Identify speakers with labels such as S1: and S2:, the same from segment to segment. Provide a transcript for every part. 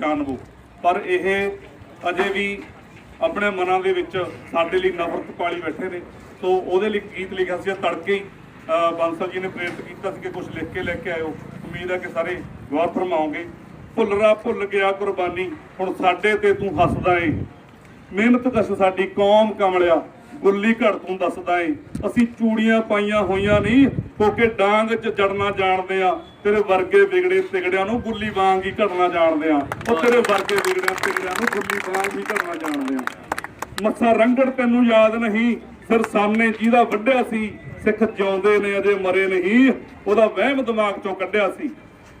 S1: ਪਛਾਣਵੋ ਪਰ ਇਹ ਅਜੇ ਵੀ ਆਪਣੇ ਮਨਾਂ ਦੇ ਵਿੱਚ ਸਾਡੇ ਲਈ ਨਫ਼ਰਤ ਪਾਲੀ ਬੈਠੇ ਨੇ। ਸੋ ਉਹਦੇ ਲਈ ਗੀਤ ਲਿਖਿਆ ਸੀ ਤੜਕੇ ਹੀ ਬਾਂਸਲ ਜੀ ਨੇ ਪ੍ਰੇਰਿਤ ਕੀਤਾ ਸੀ ਕਿ ਕੁਝ ਲਿਖ ਕੇ ਲੈ ਕੇ ਆਇਓ। ਉਮੀਦ ਹੈ ਕਿ ਸਾਰੇ ਗੌਰ ਫਰਮਾਓਗੇ। ਭੁੱਲਰਾ ਭੁੱਲ ਗਿਆ ਕੁਰਬਾਨੀ, ਹੁਣ ਸਾਡੇ ਤੇ ਤੂੰ ਹੱਸਦਾ ਏ। ਮਿਹਨਤ ਕਸ਼ ਸਾਡੀ ਕੌਮ ਕਮਲਿਆ, ਗੁੱਲੀ ਘੜ ਤੂੰ ਦੱਸਦਾ ਏ। ਅਸੀਂ ਚੂੜੀਆਂ ਪਾਈਆਂ ਹੋਈਆਂ ਨਹੀਂ ਕੋਕੇ ਡਾਂਗ 'ਚ ਜੜਨਾ ਜਾਣਦੇ ਆ, ਤੇਰੇ ਵਰਗੇ ਵਿਗੜੇ ਤਿਗੜਿਆਂ ਨੂੰ ਗੁੱਲੀ ਵਾਂਗ ਹੀ ਘੜਨਾ ਜਾਣਦੇ ਆ। ਉਹ ਤੇਰੇ ਵਰਗੇ ਵਿਗੜਿਆਂ ਤਿਗੜਿਆਂ ਨੂੰ ਗੁੱਲੀ ਵਾਂਗ ਹੀ ਘੜਨਾ ਜਾਣਦੇ ਆ। ਮੱਸਾ ਰੰਗੜ ਤੈਨੂੰ ਯਾਦ ਨਹੀਂ ਸਿਰ ਸਾਹਮਣੇ ਜਿਹਦਾ ਵੱਢਿਆ ਸੀ, ਸਿੱਖ ਜਿਉਂਦੇ ਨੇ, ਅਜੇ ਮਰੇ ਨਹੀਂ, ਉਹਦਾ ਵਹਿਮ ਦਿਮਾਗ ਚੋਂ ਕੱਢਿਆ ਸੀ।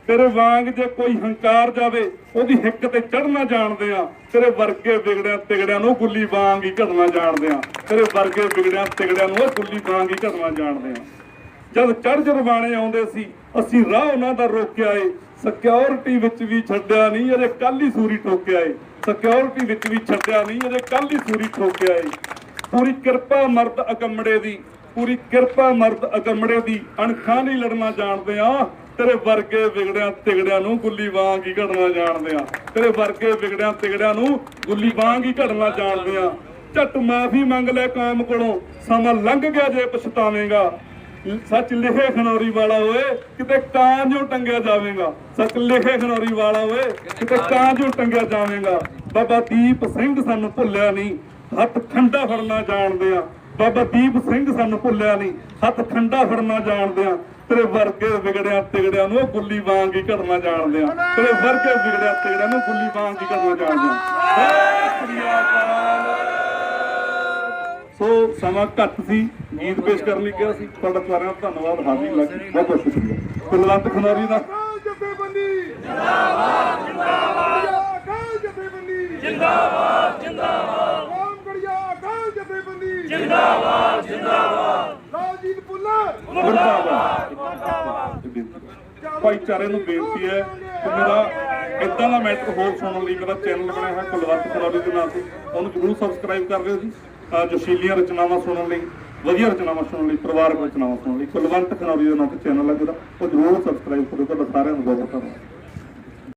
S1: ਤੇਰੇ ਵਾਂਗ ਜੇ ਕੋਈ ਹੰਕਾਰ ਜਾਵੇ, ਉਹਦੀ ਹਿੱਕ ਤੇ ਚੜਨਾ ਜਾਣਦੇ ਆ। ਤੇਰੇ ਵਰਗੇ ਵਿਗੜਿਆਂ ਤਿਗੜਿਆਂ ਨੂੰ ਗੁੱਲੀ ਵਾਂਗ ਹੀ ਘੜਨਾ ਜਾਣਦੇ ਆ। ਤੇਰੇ ਵਰਗੇ ਵਿਗੜਿਆਂ ਤਿਗੜਿਆਂ ਨੂੰ ਉਹ ਗੁੱਲੀ ਵਾਂਗ ਹੀ ਘੜਨਾ ਜਾਣਦੇ ਆ। ਜਦ ਚੜ੍ਹ ਜਰਵਾਣੇ ਆਉਂਦੇ ਸੀ, ਅਸੀਂ ਰਾਹ ਉਹਨਾਂ ਦਾ ਰੋਕਿਆ ਏ। ਸਿਕਿਉਰਿਟੀ ਵਿੱਚ ਵੀ ਛੱਡਿਆ ਨਹੀਂ, ਅਜੇ ਕੱਲ ਹੀ ਸੂਰੀ ਠੋਕਿਆ ਏ। ਸਿਕਿਉਰਿਟੀ ਵਿੱਚ ਵੀ ਛੱਡਿਆ ਨਹੀਂ, ਅਜੇ ਕੱਲ ਹੀ ਸੂਰੀ ਠੋਕਿਆ ਏ। ਪੂਰੀ ਕਿਰਪਾ ਮਰਦ ਅਕੰਮੜੇ ਦੀ, ਪੂਰੀ ਕਿਰਪਾ ਮਰਦ ਅਕੰਮੜੇ ਦੀ, ਅਣਖਾਂ ਨਹੀਂ ਲੜਨਾ ਜਾਣਦੇ ਆ। ਤੇਰੇ ਵਰਗੇ ਵਿਗੜਿਆਂ ਤਿਗੜਿਆਂ ਨੂੰ ਗੁੱਲੀ ਵਾਂਗ ਹੀ ਘੜਨਾ ਜਾਣਦੇ ਆ। ਤੇਰੇ ਵਰਗੇ ਵਿਗੜਿਆਂ ਤਿਗੜਿਆਂ ਨੂੰ ਗੁੱਲੀ ਵਾਂਗ ਹੀ ਘੜਨਾ ਜਾਣਦੇ ਆ। ਝੱਟ ਮਾਫੀ ਮੰਗ ਲੈ ਕੌਮ ਕੋਲੋਂ। ਸਮਾਂ ਲੰਘ ਗਿਆ ਜੇ ਪਛਤਾਵੇਂਗਾ। ਸੱਚ ਲਿਖੇ ਖਨੌਰੀ ਵਾਲਾ ਓਏ, ਕਿਤੇ ਕਾਂ ਜੋ ਟੰਗਿਆ ਜਾਵੇਗਾ। ਸੱਚ ਲਿਖੇ ਖਨੌਰੀ ਵਾਲਾ ਓਏ, ਕਿਤੇ ਕਾਂ ਜੋ ਟੰਗਿਆ ਜਾਵੇਗਾ। ਬਾਬਾ ਦੀਪ ਸਿੰਘ ਸਾਨੂੰ ਭੁੱਲਿਆ ਨਹੀਂ, ਹੱਥ ਖੰਡਾ ਫੜਨਾ ਜਾਣਦੇ ਆ। ਬਾਬਾ ਦੀਪ ਸਿੰਘ ਸਾਨੂੰ ਭੁੱਲਿਆ ਨਹੀਂ, ਹੱਥ ਖੰਡਾ ਫੜਨਾ ਜਾਣਦੇ ਆ। ਤੇਰੇ ਵਰਗੇ ਵਿਗੜਿਆ ਤਿਗੜਿਆਂ ਨੂੰ ਉਹ ਗੁੱਲੀ ਵਾਂਗ ਹੀ ਘੜਨਾ ਜਾਣਦੇ ਆ। ਤੇਰੇ ਵਰਗੇ ਵਿਗੜਿਆ ਤਿਗੜਿਆਂ ਨੂੰ ਗੁੱਲੀ ਵਾਂਗ ਹੀ ਘੜਨਾ ਜਾਣਦੇ ਆ। ਸਮਾਂ ਘੱਟ ਸੀ। ਗੀਤ ਪੇਸ਼ ਕਰਨ ਲਈ ਕਿਹਾ ਸੀ। ਤੁਹਾਡਾ ਸਾਰਿਆਂ ਦਾ ਧੰਨਵਾਦ, ਹਾਜ਼ਰੀ ਲੱਗ ਬਹੁਤ ਬਹੁਤ ਸ਼ੁਕਰੀਆ। ਕੁਲਵੰਤ ਖਨੌਰੀ ਦਾ
S2: ਅਕਾਲ ਜਿੰਦਾਬਾਦ ਜਿੰਦਾਬਾਦ ਅਕਾਲ ਜਥੇਬੰਦੀ ਜਿੰਦਾਬਾਦ ਜਿੰਦਾਬਾਦ ਰਾਮਗੜੀਆ ਅਕਾਲ ਜਥੇਬੰਦੀ ਜਿੰਦਾਬਾਦ ਜਿੰਦਾਬਾਦ ਰਾਜੀਤ ਪੁੱਲਰ
S1: ਮੁਰਦਾਬਾਦ ਭਾਈਚਾਰੇ ਨੂੰ ਬੇਨਤੀ ਹੈ ਕਿ ਮੇਰਾ ਇਦਾਂ ਦਾ ਮੈਟਰ ਹੋਰ ਸੁਣਨ ਲਈ ਮੇਰਾ ਚੈਨਲ ਬਣਿਆ ਹੈ ਕੁਲਵੰਤ ਖਨੌਰੀ ਦੇ ਨਾਂ ਤੇ। ਉਹਨੂੰ ਜਰੂਰ ਸਬਸਕ੍ਰਾਈਬ ਕਰ ਲਿਓ ਜੀ। ਜੋਸ਼ੀਲੀਆਂ ਰਚਨਾਵਾਂ ਸੁਣਨ ਲਈ, ਵਧੀਆ ਰਚਨਾਵਾਂ ਸੁਣਨ ਲਈ, ਪਰਿਵਾਰਕ ਰਚਨਾਵਾਂ ਸੁਣਨ ਲਈ ਕੁਲਵੰਤ ਖਨੌਰੀ ਦਾ ਨਾਂ ਤੇ ਚੈਨਲ ਹੈ ਉਹ ਜਰੂਰ ਸਬਸਕ੍ਰਾਈਬ ਕਰੋ ਤੁਹਾਡਾ ਸਾਰਿਆਂ ਨੂੰ ਬਹੁਤ ਬਹੁਤ ਧੰਨਵਾਦ।